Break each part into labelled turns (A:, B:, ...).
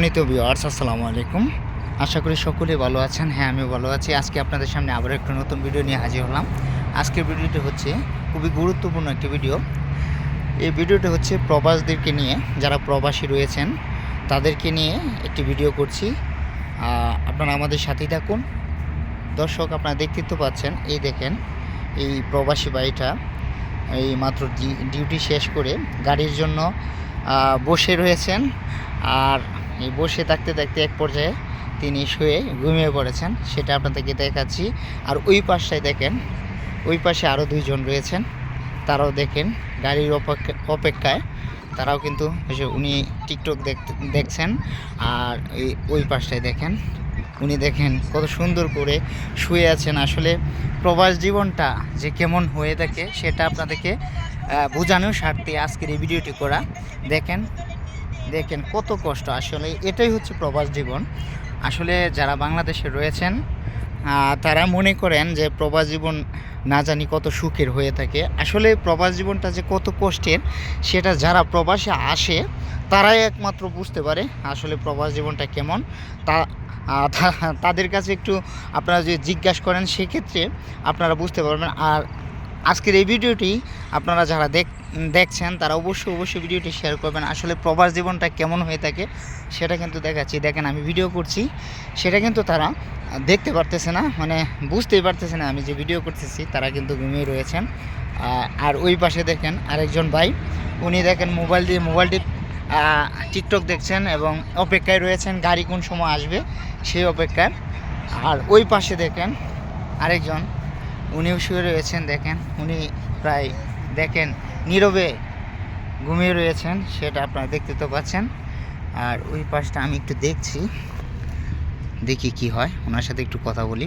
A: সম্মানিত ভিউয়ার্স আসসালামু আলাইকুম। আশা করি সকলে ভালো আছেন হ্যাঁ আমি ভালো আছি। আজকে আপনাদের সামনে আবার একটা নতুন ভিডিও নিয়ে হাজির হলাম। আজকের ভিডিওটি হচ্ছে খুবই গুরুত্বপূর্ণ একটি ভিডিও এই ভিডিওটি হচ্ছে প্রবাসদেরকে নিয়ে, যারা প্রবাসী রয়েছেন, তাদেরকে নিয়ে একটি ভিডিও করছি। আপনারা আমাদের সাথেই থাকুন। দর্শক, আপনারা দেখতে তো পাচ্ছেন, এই দেখেন, এই প্রবাসী বাড়িটা এই মাত্র ডিউটি শেষ করে গাড়ির জন্য বসে রয়েছেন। আর এই বসে থাকতে থাকতে এক পর্যায়ে তিনি শুয়ে ঘুমিয়ে পড়েছেন। সেটা আপনাদেরকে দেখাচ্ছি। আর ওই পাশটায় দেখেন ওই পাশে আরও দুইজন রয়েছেন। তারাও দেখেন গাড়ির অপেক্ষা অপেক্ষায়। তারাও কিন্তু উনি টিকটক দেখছেন। আর ওই পাশটায় দেখেন উনি দেখেন কত সুন্দর করে শুয়ে আছেন। আসলে প্রবাস জীবনটা যে কেমন হয়ে থাকে সেটা আপনাদেরকে আহ, বোঝানোর স্বার্থে আজকের এই ভিডিওটি করা। দেখেন দেখেন কত কষ্ট। আসলে এটাই হচ্ছে প্রবাস জীবন। আসলে যারা বাংলাদেশে রয়েছেন তারা মনে করেন যে প্রবাস জীবন না জানি কত সুখের হয়ে থাকে। আসলে প্রবাস জীবনটা যে কত কষ্টের, সেটা যারা প্রবাসে আসে, তারাই একমাত্র বুঝতে পারে আসলে প্রবাস জীবনটা কেমন। তা, তাদের কাছে একটু আপনারা যদি জিজ্ঞাসা করেন, সেক্ষেত্রে আপনারা বুঝতে পারবেন। আর আজকের এই ভিডিওটি আপনারা যারা দেখ দেখছেন, তারা অবশ্যই অবশ্যই ভিডিওটি শেয়ার করবেন। আসলে প্রবাস জীবনটা কেমন হয়ে থাকে সেটা কিন্তু দেখাচ্ছি। দেখেন, আমি ভিডিও করছি। সেটা কিন্তু তারা দেখতে পারতেছে না মানে বুঝতেই পারতেছে না আমি যে ভিডিও করতেছি, তারা কিন্তু ঘুমিয়ে রয়েছেন। আর ওই পাশে দেখেন আরেকজন ভাই, উনি দেখেন মোবাইল দিয়ে মোবাইলটি টিকটক দেখছেন এবং অপেক্ষায় রয়েছেন গাড়ি কোন সময় আসবে সেই অপেক্ষায়। আর ওই পাশে দেখেন আরেকজন উনিও শুয়ে রয়েছেন, দেখেন। উনি প্রায়, দেখেন, নীরবে ঘুমিয়ে রয়েছেন, সেটা আপনারা দেখতে তো পাচ্ছেন। আর ওই পাশটা আমি একটু দেখছি, দেখি কি হয়। ওনার সাথে একটু কথা বলি।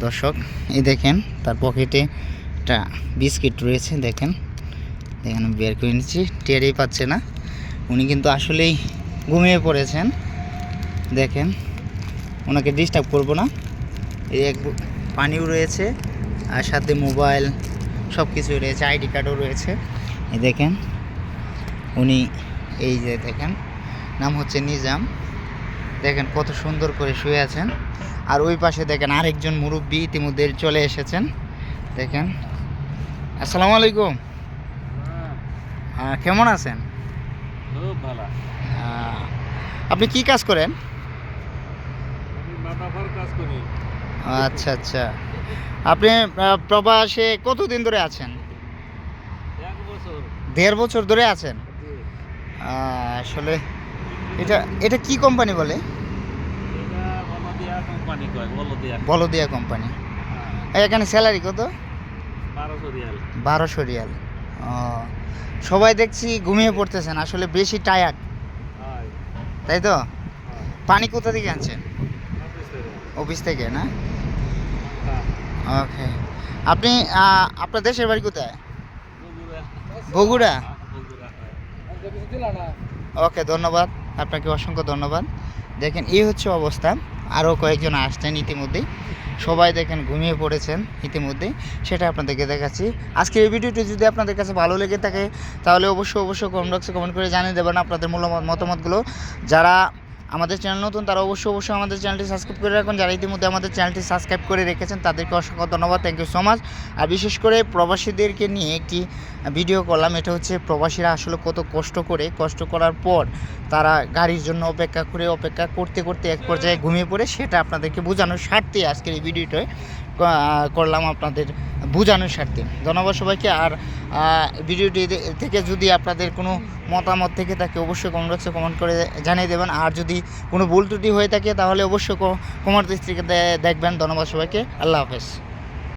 A: দর্শক, এই দেখেন, তার পকেটে একটা বিস্কিট রয়েছে, দেখেন। দেখেন আমি বের করে নিচ্ছি, টেরই পাচ্ছে না। উনি কিন্তু আসলেই ঘুমিয়ে পড়েছেন, দেখেন। ওনাকে ডিস্টার্ব করব না। এই এক পানিও রয়েছে আর সাথে মোবাইল সব কিছুই রয়েছে আইডি কার্ডও রয়েছে। এই দেখেন উনি এই যে দেখেন নাম হচ্ছে নিজাম। দেখেন কত সুন্দর করে শুয়ে আছেন। আর ওই পাশে দেখেন আরেকজন মুরব্বী ইতিমধ্যে চলে এসেছেন। দেখেন আসসালামু আলাইকুম। কেমন আছেন? আপনি কি কাজ করেন
B: আমি মাদাফার কাজ করি
A: আচ্ছা আচ্ছা। আপনি প্রবাসে কতদিন ধরে আছেন? দেড় বছর। ধরে আছেন? আসলে এটা এটা কি কোম্পানি বলে?
B: Baldia company
A: company. এখানে স্যালারি কত?
B: বারোশো রিয়াল।
A: ও সবাই দেখছি ঘুমিয়ে পড়তেছেন আসলে বেশি টায়ার্ড। তাই তো? পানি কোথা থেকে আনছেন?
B: অফিস থেকে
A: না?
B: হ্যাঁ।
A: ওকে। আপনি আপনার দেশের বাড়ি কোথায়?
B: বগুড়া। হ্যাঁ, হয়।
A: ওকে ধন্যবাদ। আপনাকে অসংখ্য ধন্যবাদ। দেখেন এই হচ্ছে অবস্থা। আরও কয়েকজন আসছেন ইতিমধ্যেই। সবাই দেখেন ঘুমিয়ে পড়েছেন ইতিমধ্যেই। সেটা আপনাদেরকে দেখাচ্ছি। আজকের এই ভিডিওটি যদি আপনাদের কাছে ভালো লেগে থাকে তাহলে অবশ্যই অবশ্যই কমেন্ট বক্সে কমেন্ট করে জানিয়ে দেবেন আপনাদের মূল্যমত মতামতগুলো। যারা আমাদের চ্যানেল নতুন, তারা অবশ্যই অবশ্যই আমাদের চ্যানেলটি সাবস্ক্রাইব করে রাখুন যারা ইতিমধ্যে আমাদের চ্যানেলটি সাবস্ক্রাইব করে রেখেছেন, তাদেরকে অসংখ্য ধন্যবাদ। থ্যাংক ইউ সো মাচ আর বিশেষ করে প্রবাসীদেরকে নিয়ে একটি ভিডিও করলাম। এটা হচ্ছে প্রবাসীরা আসলে কত কষ্ট করে, কষ্ট করার পর তারা গাড়ির জন্য অপেক্ষা করে, অপেক্ষা করতে করতে এক পর্যায়ে ঘুমিয়ে পড়ে। সেটা আপনাদেরকে বোঝানোর স্বার্থে আজকের এই ভিডিওটায় করলাম আপনাদের বোঝানোর স্বার্থে। ধন্যবাদ সবাইকে। আর ভিডিওটি থেকে যদি আপনাদের কোনো মতামত থেকে থাকে, অবশ্যই কমেন্ট বক্সে কমেন্ট করে জানিয়ে দেবেন। আর যদি কোনো ভুল ত্রুটি হয়ে থাকে, তাহলে অবশ্যই কমেন্ট দৃষ্টিকে দেখবেন। ধন্যবাদ সবাইকে। আল্লাহ হাফেজ।